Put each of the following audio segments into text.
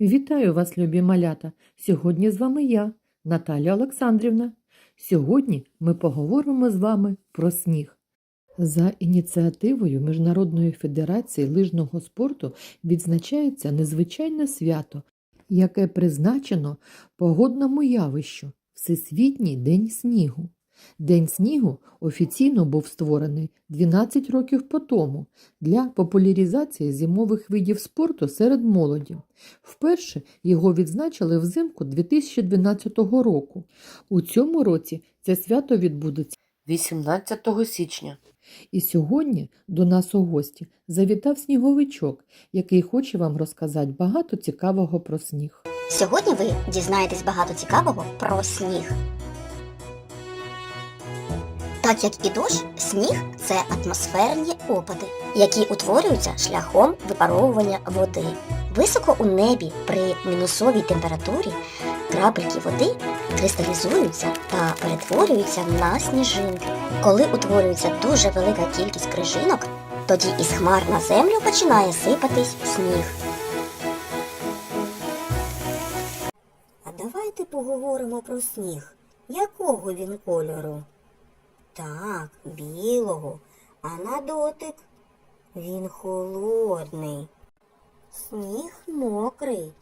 Вітаю вас, любі малята! Сьогодні з вами я, Наталя Олександрівна. Сьогодні ми поговоримо з вами про сніг. За ініціативою Міжнародної федерації лижного спорту відзначається незвичайне свято, яке призначено погодному явищу Всесвітній день снігу. День снігу офіційно був створений 12 років по тому для популяризації зимових видів спорту серед молоді. Вперше його відзначили взимку 2012 року. У цьому році це свято відбудеться 18 січня. і сьогодні до нас у гості завітав сніговичок, який хоче вам розказати багато цікавого про сніг. Сьогодні ви дізнаєтесь багато цікавого про сніг. Так як і дощ, сніг це атмосферні опади, які утворюються шляхом випаровування води. Високо у небі при мінусовій температурі крапельки води кристалізуються та перетворюються на сніжинки. Коли утворюється дуже велика кількість крижинок, тоді із хмар на землю починає сипатись сніг. А давайте поговоримо про сніг. Якого він кольору? Так, білого. А на дотик він холодний. Сніг мокрий.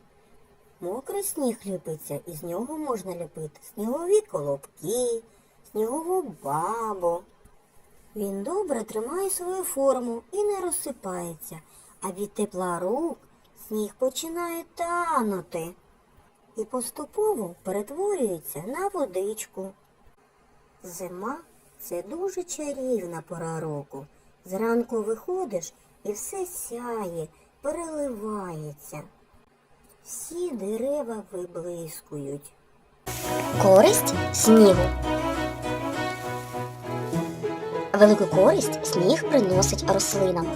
Мокрий сніг ліпиться, і з нього можна ліпити снігові колобки, снігову бабу. Він добре тримає свою форму і не розсипається, а від тепла рук сніг починає танути і поступово перетворюється на водичку. Зима це дуже чарівна пора року. Зранку виходиш і все сяє, переливається. Всі дерева виблискують. Користь снігу. Велику користь сніг приносить рослинам.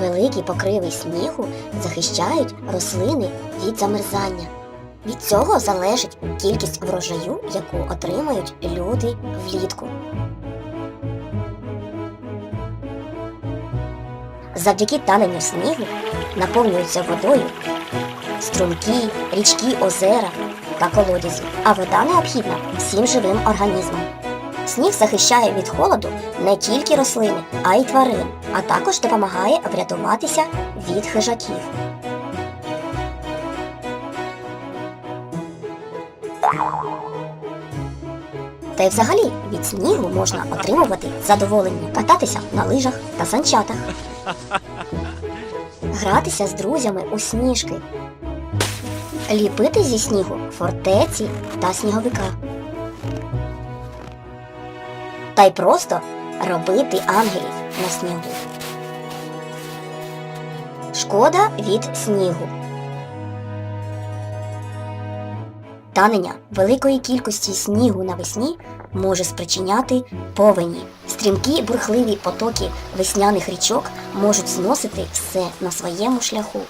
Великі покриви снігу захищають рослини від замерзання. Від цього залежить кількість врожаю, яку отримають люди влітку. Завдяки таненню снігу наповнюються водою струмки, річки, озера та колодязі, а вода необхідна всім живим організмам. Сніг захищає від холоду не тільки рослини, а й тварин, а також допомагає врятуватися від хижаків. Та й взагалі від снігу можна отримувати задоволення, кататися на лижах та санчатах, гратися з друзями у сніжки, ліпити зі снігу фортеці та сніговика. Та й просто робити ангелів на снігу. Шкода від снігу. Танення великої кількості снігу навесні може спричиняти повені. Стрімкі бурхливі потоки весняних річок можуть зносити все на своєму шляху.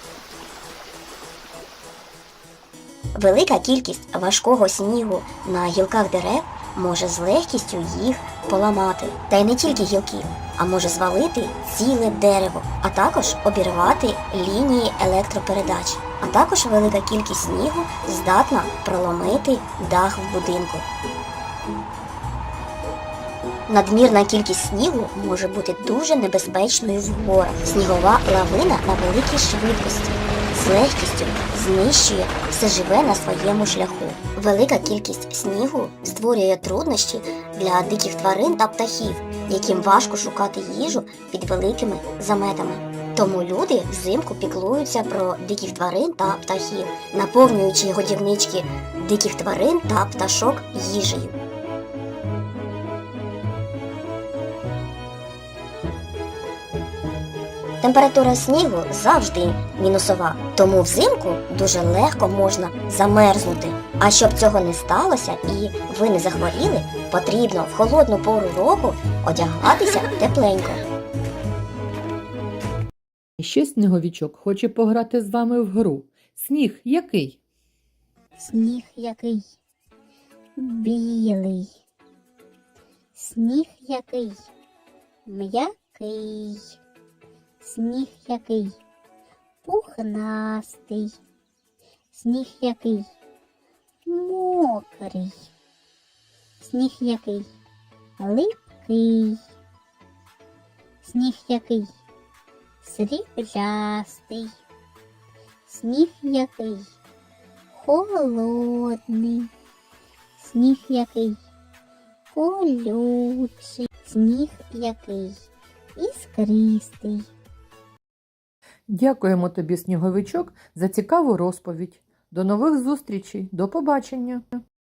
Велика кількість важкого снігу на гілках дерев може з легкістю їх поламати. Та й не тільки гілки, а може звалити ціле дерево, а також обірвати лінії електропередач. А також велика кількість снігу здатна проломити дах в будинку. Надмірна кількість снігу може бути дуже небезпечною в горах. Снігова лавина на великій швидкості з легкістю знищує все живе на своєму шляху. Велика кількість снігу створює труднощі для диких тварин та птахів, яким важко шукати їжу під великими заметами. Тому люди взимку піклуються про диких тварин та птахів, наповнюючи годівнички диких тварин та пташок їжею. Температура снігу завжди мінусова, тому взимку дуже легко можна замерзнути. А щоб цього не сталося і ви не захворіли, потрібно в холодну пору року одягатися тепленько. Ще сніговичок хоче пограти з вами в гру. Сніг який? Сніг який білий. Сніг який м'який. Сніг який пухнастий. Сніг який? Мокрий. Сніг який? Липкий. Сніг який? Сріблястий. Сніг який? Холодний. Сніг який? Колючий. Сніг який? Іскристий. Дякуємо тобі, сніговичок, за цікаву розповідь. До нових зустрічей, до побачення!